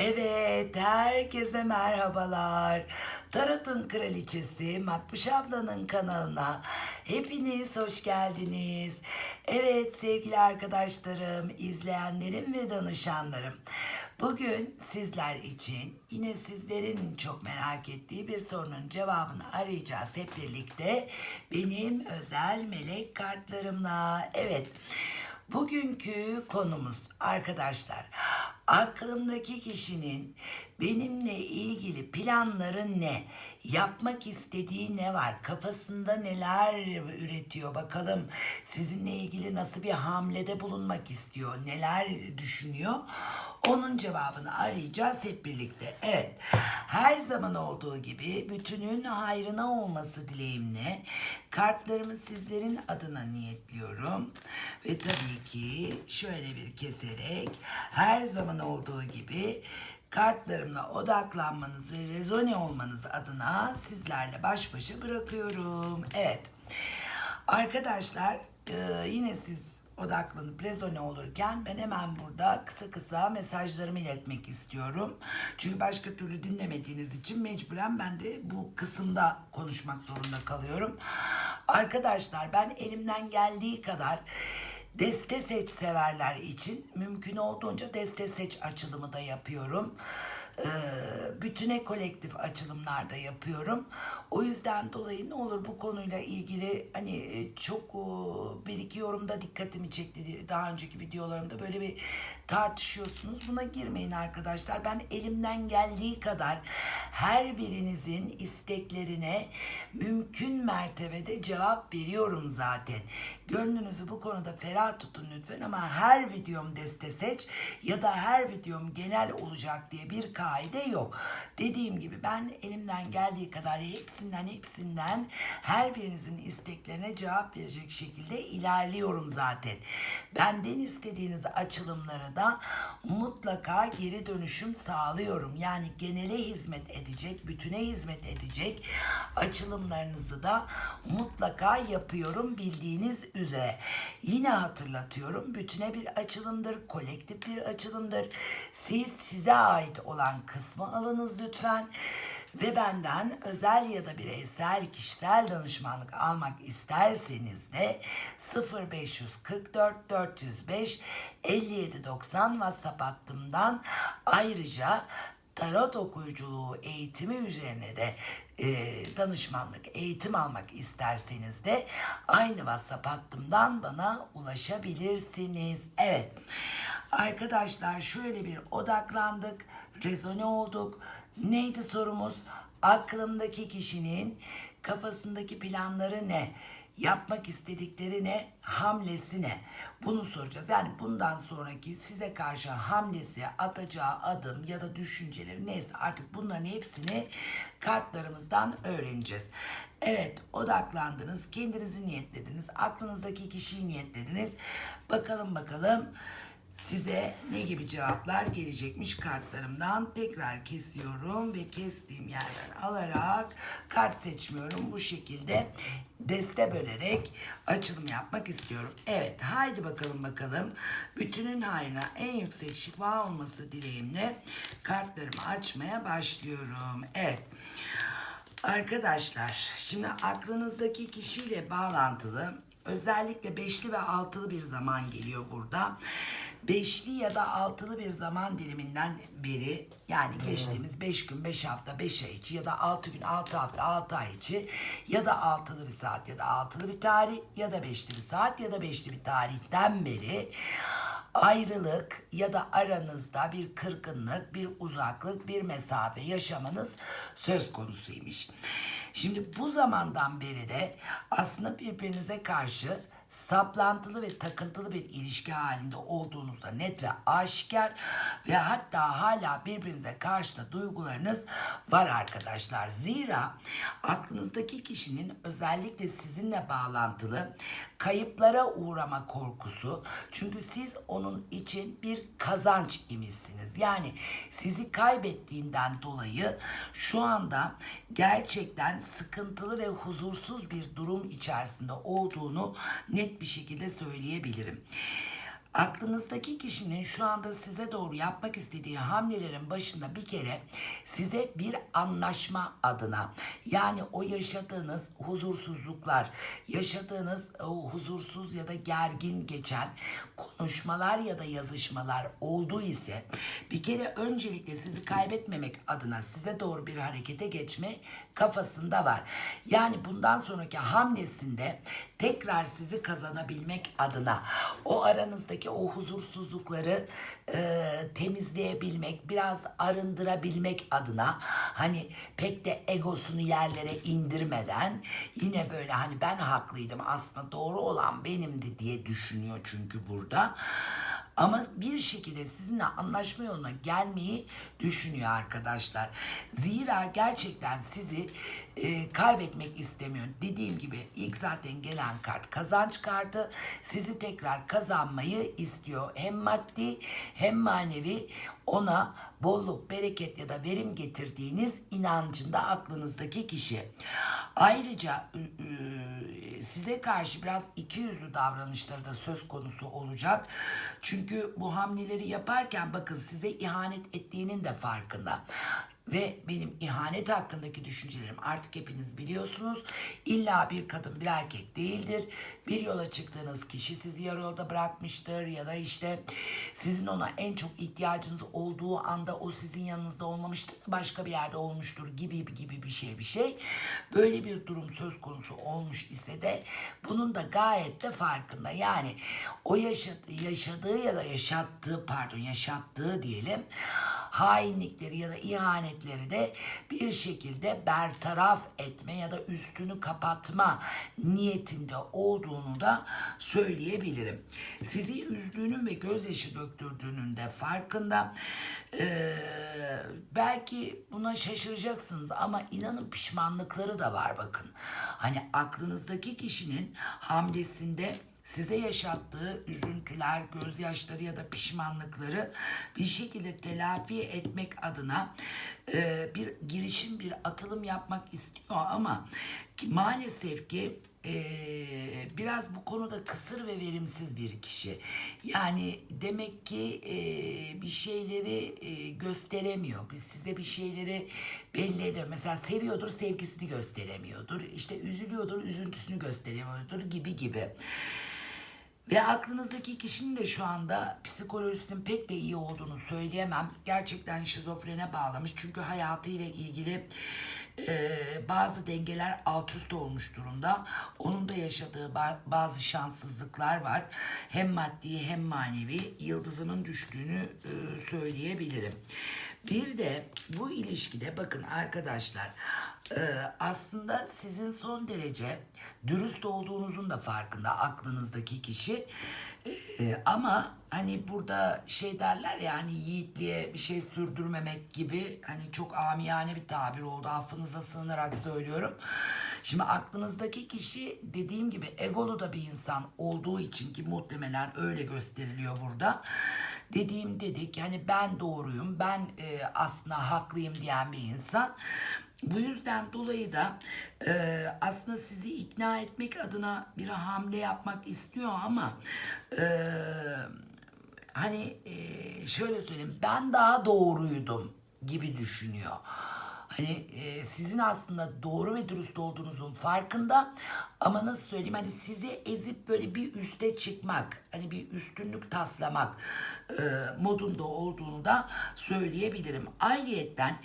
Evet, herkese merhabalar. Tarot'un kraliçesi Makbuş ablanın kanalına hepiniz hoş geldiniz. Evet sevgili arkadaşlarım, izleyenlerim ve danışanlarım. Bugün sizler için yine sizlerin çok merak ettiği bir sorunun cevabını arayacağız hep birlikte. Benim özel melek kartlarımla. Evet. Bugünkü konumuz arkadaşlar aklımdaki kişinin benimle ilgili planları ne? Yapmak istediği ne var? Kafasında neler üretiyor? Bakalım sizinle ilgili nasıl bir hamlede bulunmak istiyor? Neler düşünüyor? Onun cevabını arayacağız hep birlikte. Evet. Her zaman olduğu gibi bütünün hayrına olması dileğimle kartlarımı sizlerin adına niyetliyorum. Ve tabii ki şöyle bir keserek her zaman olduğu gibi kartlarımla odaklanmanız ve rezone olmanız adına sizlerle baş başa bırakıyorum. Evet. Arkadaşlar e, yine siz odaklanıp rezone olurken ben hemen burada kısa kısa mesajlarımı iletmek istiyorum. Çünkü başka türlü dinlemediğiniz için mecburen ben de bu kısımda konuşmak zorunda kalıyorum. Arkadaşlar ben elimden geldiği kadar deste seç severler için mümkün olduğunca deste seç açılımı da yapıyorum. Ee, bütüne kolektif açılımlarda yapıyorum. O yüzden dolayı ne olur bu konuyla ilgili hani e, çok bir iki yorumda dikkatimi çekti. Daha önceki videolarımda böyle bir tartışıyorsunuz. Buna girmeyin arkadaşlar. Ben elimden geldiği kadar her birinizin isteklerine mümkün mertebede cevap veriyorum zaten. Gönlünüzü bu konuda ferah tutun lütfen ama her videom deste seç ya da her videom genel olacak diye bir kaide yok. Dediğim gibi ben elimden geldiği kadar hepsinden hepsinden her birinizin isteklerine cevap verecek şekilde ilerliyorum zaten. Benden istediğiniz açılımları da mutlaka geri dönüşüm sağlıyorum. Yani genele hizmet edecek, bütüne hizmet edecek açılımlarınızı da mutlaka yapıyorum bildiğiniz üzere. Yine hatırlatıyorum bütüne bir açılımdır, kolektif bir açılımdır. Siz size ait olan kısmı alınız lütfen. Ve benden özel ya da bireysel kişisel danışmanlık almak isterseniz de 0544 405 5790 WhatsApp hattımdan ayrıca tarot okuyuculuğu eğitimi üzerine de e, danışmanlık, eğitim almak isterseniz de aynı WhatsApp hattımdan bana ulaşabilirsiniz. Evet. Arkadaşlar şöyle bir odaklandık, rezone olduk. Neydi sorumuz? Aklımdaki kişinin kafasındaki planları ne? Yapmak istedikleri ne? Hamlesi ne? Bunu soracağız. Yani bundan sonraki size karşı hamlesi, atacağı adım ya da düşünceleri neyse artık bunların hepsini kartlarımızdan öğreneceğiz. Evet odaklandınız, kendinizi niyetlediniz, aklınızdaki kişiyi niyetlediniz. Bakalım bakalım size ne gibi cevaplar gelecekmiş kartlarımdan tekrar kesiyorum ve kestiğim yerden alarak kart seçmiyorum bu şekilde deste bölerek açılım yapmak istiyorum. Evet haydi bakalım bakalım bütünün hayrına en yüksek şifa olması dileğimle kartlarımı açmaya başlıyorum. Evet. Arkadaşlar şimdi aklınızdaki kişiyle bağlantılı özellikle beşli ve altılı bir zaman geliyor burada. Beşli ya da altılı bir zaman diliminden beri yani geçtiğimiz beş gün, beş hafta, beş ay içi ya da altı gün, altı hafta, altı ay içi ya da altılı bir saat ya da altılı bir tarih ya da beşli bir saat ya da beşli bir tarihten beri ayrılık ya da aranızda bir kırgınlık, bir uzaklık, bir mesafe yaşamanız söz konusuymuş. Şimdi bu zamandan beri de aslında birbirinize karşı saplantılı ve takıntılı bir ilişki halinde olduğunuzda net ve aşikar ve hatta hala birbirinize karşı da duygularınız var arkadaşlar. Zira aklınızdaki kişinin özellikle sizinle bağlantılı kayıplara uğrama korkusu çünkü siz onun için bir kazanç imişsiniz. Yani sizi kaybettiğinden dolayı şu anda gerçekten sıkıntılı ve huzursuz bir durum içerisinde olduğunu net bir şekilde söyleyebilirim. Aklınızdaki kişinin şu anda size doğru yapmak istediği hamlelerin başında bir kere size bir anlaşma adına yani o yaşadığınız huzursuzluklar, yaşadığınız o huzursuz ya da gergin geçen konuşmalar ya da yazışmalar olduğu ise bir kere öncelikle sizi kaybetmemek adına size doğru bir harekete geçme kafasında var. Yani bundan sonraki hamlesinde tekrar sizi kazanabilmek adına o aranızdaki o huzursuzlukları e, temizleyebilmek, biraz arındırabilmek adına hani pek de egosunu yerlere indirmeden yine böyle hani ben haklıydım aslında doğru olan benimdi diye düşünüyor çünkü burada. Ama bir şekilde sizinle anlaşma yoluna gelmeyi düşünüyor arkadaşlar. Zira gerçekten sizi e, kaybetmek istemiyor. Dediğim gibi ilk zaten gelen kart kazanç kartı. Sizi tekrar kazanmayı istiyor. Hem maddi hem manevi ona bolluk, bereket ya da verim getirdiğiniz inancında aklınızdaki kişi. Ayrıca ü- size karşı biraz ikiyüzlü davranışları da söz konusu olacak. Çünkü bu hamleleri yaparken bakın size ihanet ettiğinin de farkında. Ve benim ihanet hakkındaki düşüncelerim artık hepiniz biliyorsunuz. İlla bir kadın bir erkek değildir. Bir yola çıktığınız kişi sizi yarı yolda bırakmıştır ya da işte sizin ona en çok ihtiyacınız olduğu anda o sizin yanınızda olmamıştır. Başka bir yerde olmuştur gibi gibi bir şey bir şey. Böyle bir durum söz konusu olmuş ise de bunun da gayet de farkında. Yani o yaşadığı, yaşadığı ya da yaşattığı pardon yaşattığı diyelim hainlikleri ya da ihanetleri de bir şekilde bertaraf etme ya da üstünü kapatma niyetinde olduğunu da söyleyebilirim. Sizi üzdüğünün ve gözyaşı döktürdüğünün de farkında. Ee, belki buna şaşıracaksınız ama inanın pişmanlıkları da var bakın. Hani aklınızdaki kişinin hamlesinde size yaşattığı üzüntüler, gözyaşları ya da pişmanlıkları bir şekilde telafi etmek adına e, bir girişim, bir atılım yapmak istiyor ama ki maalesef ki e, biraz bu konuda kısır ve verimsiz bir kişi. Yani demek ki e, bir şeyleri e, gösteremiyor. Size bir şeyleri belli eder. Mesela seviyordur, sevgisini gösteremiyordur. İşte üzülüyordur, üzüntüsünü gösteremiyordur gibi gibi. Ve aklınızdaki kişinin de şu anda psikolojisinin pek de iyi olduğunu söyleyemem. Gerçekten şizofrene bağlamış. Çünkü hayatıyla ilgili e, bazı dengeler alt üst olmuş durumda. Onun da yaşadığı ba- bazı şanssızlıklar var. Hem maddi hem manevi yıldızının düştüğünü e, söyleyebilirim. Bir de bu ilişkide bakın arkadaşlar e, aslında sizin son derece dürüst olduğunuzun da farkında aklınızdaki kişi. E, ama hani burada şey derler ya hani yiğitliğe bir şey sürdürmemek gibi hani çok amiyane bir tabir oldu affınıza sığınarak söylüyorum. Şimdi aklınızdaki kişi dediğim gibi egolu da bir insan olduğu için ki muhtemelen öyle gösteriliyor burada. Dediğim dedik hani ben doğruyum ben e, aslında haklıyım diyen bir insan. Bu yüzden dolayı da e, aslında sizi ikna etmek adına bir hamle yapmak istiyor ama e, hani e, şöyle söyleyeyim ben daha doğruydum gibi düşünüyor. Hani e, sizin aslında doğru ve dürüst olduğunuzun farkında ama nasıl söyleyeyim hani sizi ezip böyle bir üste çıkmak hani bir üstünlük taslamak e, modunda olduğunu da söyleyebilirim. Ayrıyetten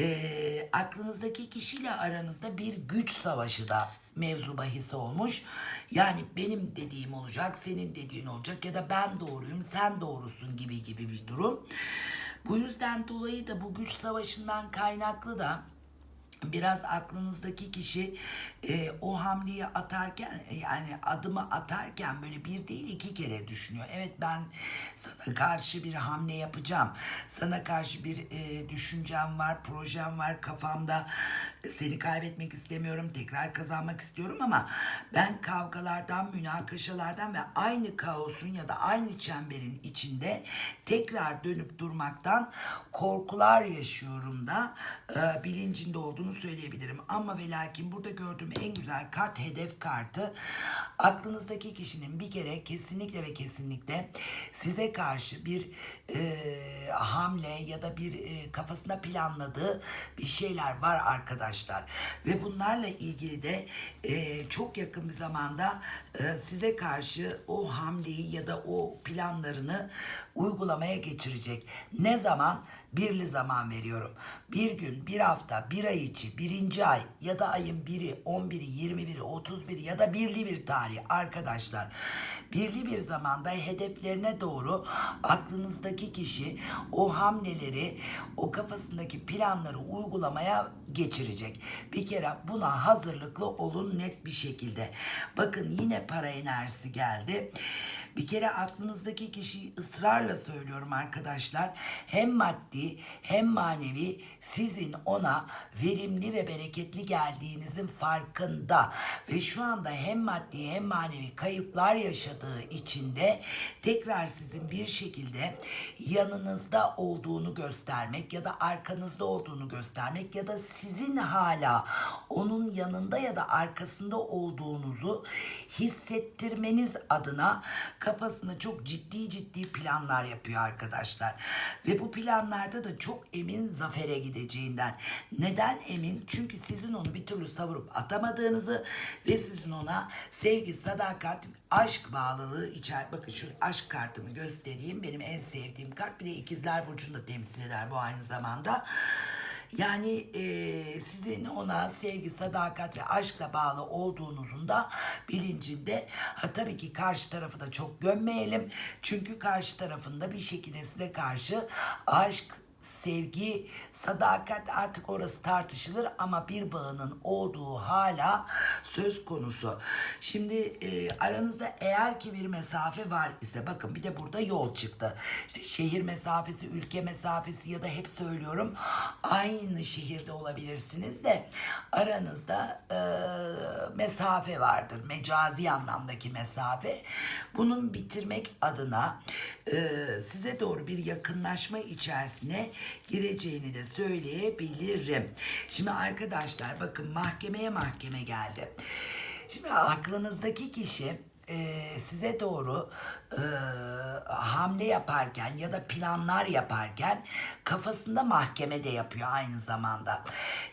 e, aklınızdaki kişiyle aranızda bir güç savaşı da mevzu bahisi olmuş. Yani benim dediğim olacak, senin dediğin olacak ya da ben doğruyum, sen doğrusun gibi gibi bir durum. Bu yüzden dolayı da bu güç savaşından kaynaklı da biraz aklınızdaki kişi e, o hamleyi atarken yani adımı atarken böyle bir değil iki kere düşünüyor. Evet ben sana karşı bir hamle yapacağım. Sana karşı bir e, düşüncem var, projem var kafamda Seni kaybetmek istemiyorum, tekrar kazanmak istiyorum ama ben kavgalardan, münakaşalardan ve aynı kaosun ya da aynı çemberin içinde tekrar dönüp durmaktan korkular yaşıyorum da e, bilincinde olduğunu söyleyebilirim. Ama ve lakin burada gördüğüm en güzel kart hedef kartı. Aklınızdaki kişinin bir kere kesinlikle ve kesinlikle size karşı bir e, hamle ya da bir e, kafasında planladığı bir şeyler var arkadaşlar. Ve bunlarla ilgili de e, çok yakın bir zamanda e, size karşı o hamleyi ya da o planlarını uygulamaya geçirecek. Ne zaman? Birli zaman veriyorum. Bir gün, bir hafta, bir ay içi, birinci ay ya da ayın biri, on biri, yirmi biri, otuz biri ya da birli bir tarih arkadaşlar. Birli bir zamanda hedeflerine doğru aklınızdaki kişi o hamleleri, o kafasındaki planları uygulamaya geçirecek. Bir kere buna hazırlıklı olun net bir şekilde. Bakın yine para enerjisi geldi. Bir kere aklınızdaki kişiyi ısrarla söylüyorum arkadaşlar. Hem maddi hem manevi sizin ona verimli ve bereketli geldiğinizin farkında. Ve şu anda hem maddi hem manevi kayıplar yaşadığı içinde tekrar sizin bir şekilde yanınızda olduğunu göstermek ya da arkanızda olduğunu göstermek ya da sizin hala onun yanında ya da arkasında olduğunuzu hissettirmeniz adına kafasında çok ciddi ciddi planlar yapıyor arkadaşlar. Ve bu planlarda da çok emin zafere gideceğinden. Neden emin? Çünkü sizin onu bir türlü savurup atamadığınızı ve sizin ona sevgi, sadakat, aşk bağlılığı içer. Bakın şu aşk kartımı göstereyim. Benim en sevdiğim kart. Bir de ikizler burcunu da temsil eder bu aynı zamanda. Yani e, sizin ona sevgi, sadakat ve aşkla bağlı olduğunuzun da bilincinde. Ha, tabii ki karşı tarafı da çok gömmeyelim. Çünkü karşı tarafında bir şekilde size karşı aşk, sevgi, sadakat artık orası tartışılır ama bir bağının olduğu hala söz konusu. Şimdi e, aranızda eğer ki bir mesafe var ise bakın bir de burada yol çıktı. İşte şehir mesafesi, ülke mesafesi ya da hep söylüyorum aynı şehirde olabilirsiniz de aranızda e, mesafe vardır. Mecazi anlamdaki mesafe. Bunun bitirmek adına e, size doğru bir yakınlaşma içerisine gireceğini de söyleyebilirim. Şimdi arkadaşlar bakın mahkemeye mahkeme geldi. Şimdi aklınızdaki kişi e, size doğru e, hamle yaparken ya da planlar yaparken kafasında mahkemede yapıyor aynı zamanda.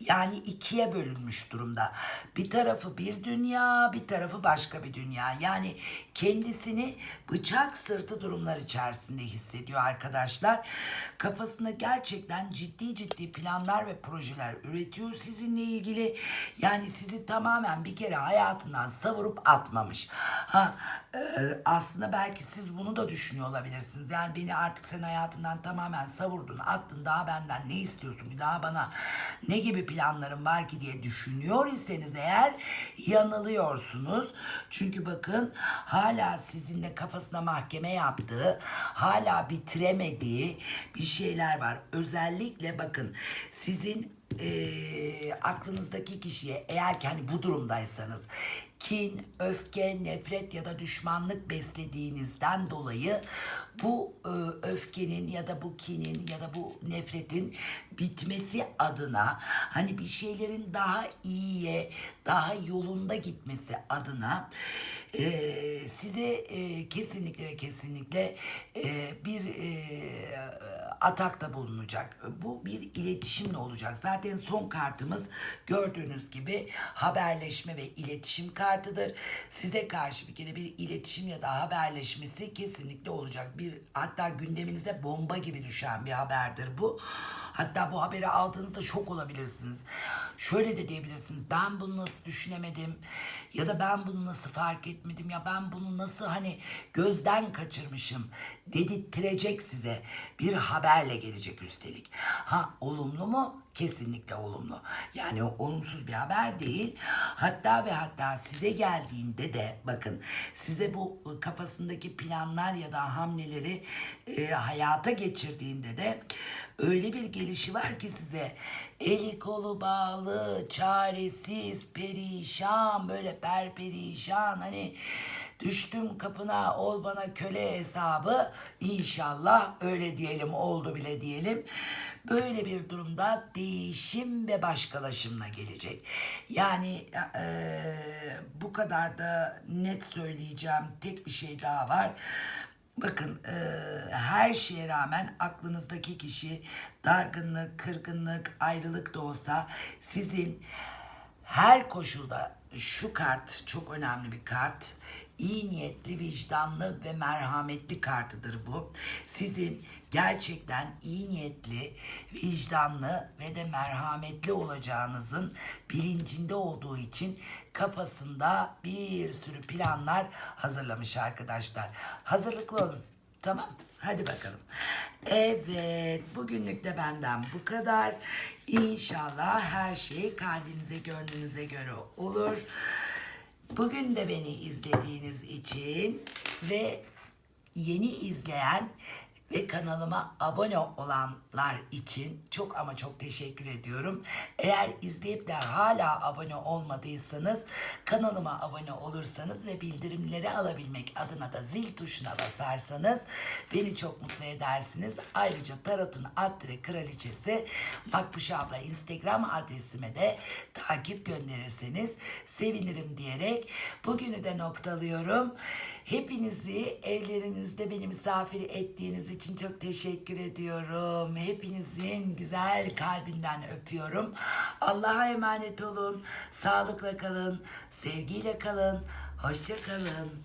Yani ikiye bölünmüş durumda. Bir tarafı bir dünya, bir tarafı başka bir dünya. Yani kendisini bıçak sırtı durumlar içerisinde hissediyor arkadaşlar. Kafasında gerçekten ciddi ciddi planlar ve projeler üretiyor sizinle ilgili. Yani sizi tamamen bir kere hayatından savurup atmamış. Ha e, aslında belki siz bunu da düşünüyor olabilirsiniz. Yani beni artık sen hayatından tamamen savurdun, attın. Daha benden ne istiyorsun? Daha bana ne gibi planların var ki diye düşünüyor iseniz eğer yanılıyorsunuz. Çünkü bakın hala sizinle kafasına mahkeme yaptığı, hala bitiremediği bir şeyler var. Özellikle bakın sizin e, aklınızdaki kişiye eğer ki hani bu durumdaysanız kin, öfke, nefret ya da düşmanlık beslediğinizden dolayı bu e, öfkenin ya da bu kinin ya da bu nefretin bitmesi adına hani bir şeylerin daha iyiye, daha yolunda gitmesi adına e, size e, kesinlikle ve kesinlikle e, bir e, atakta bulunacak. Bu bir iletişimle olacak. Zaten son kartımız gördüğünüz gibi haberleşme ve iletişim kartıdır. Size karşı bir kere bir iletişim ya da haberleşmesi kesinlikle olacak. Bir hatta gündeminize bomba gibi düşen bir haberdir bu. Hatta bu haberi aldığınızda şok olabilirsiniz. Şöyle de diyebilirsiniz. Ben bunu nasıl düşünemedim? Ya da ben bunu nasıl fark etmedim? Ya ben bunu nasıl hani gözden kaçırmışım? Dedirttirecek size. Bir haberle gelecek üstelik. Ha olumlu mu? Kesinlikle olumlu. Yani o olumsuz bir haber değil. Hatta ve hatta size geldiğinde de bakın size bu kafasındaki planlar ya da hamleleri e, hayata geçirdiğinde de öyle bir gelişi var ki size. Eli kolu bağlı, çaresiz, perişan, böyle perperişan hani düştüm kapına ol bana köle hesabı inşallah öyle diyelim oldu bile diyelim. Böyle bir durumda değişim ve başkalaşımla gelecek. Yani eee, bu kadar da net söyleyeceğim tek bir şey daha var. Bakın eee, her şeye rağmen aklınızdaki kişi dargınlık, kırgınlık, ayrılık da olsa sizin her koşulda şu kart çok önemli bir kart. İyi niyetli, vicdanlı ve merhametli kartıdır bu. Sizin gerçekten iyi niyetli, vicdanlı ve de merhametli olacağınızın bilincinde olduğu için kafasında bir sürü planlar hazırlamış arkadaşlar. Hazırlıklı olun. Tamam. Hadi bakalım. Evet, bugünlük de benden bu kadar. İnşallah her şey kalbinize, gönlünüze göre olur. Bugün de beni izlediğiniz için ve yeni izleyen ve kanalıma abone olanlar için çok ama çok teşekkür ediyorum. Eğer izleyip de hala abone olmadıysanız kanalıma abone olursanız ve bildirimleri alabilmek adına da zil tuşuna basarsanız beni çok mutlu edersiniz. Ayrıca Tarot'un Adre Kraliçesi Makbuş abla Instagram adresime de takip gönderirseniz sevinirim diyerek bugünü de noktalıyorum. Hepinizi evlerinizde beni misafir ettiğiniz için çok teşekkür ediyorum. Hepinizin güzel kalbinden öpüyorum. Allah'a emanet olun. Sağlıkla kalın. Sevgiyle kalın. Hoşça kalın.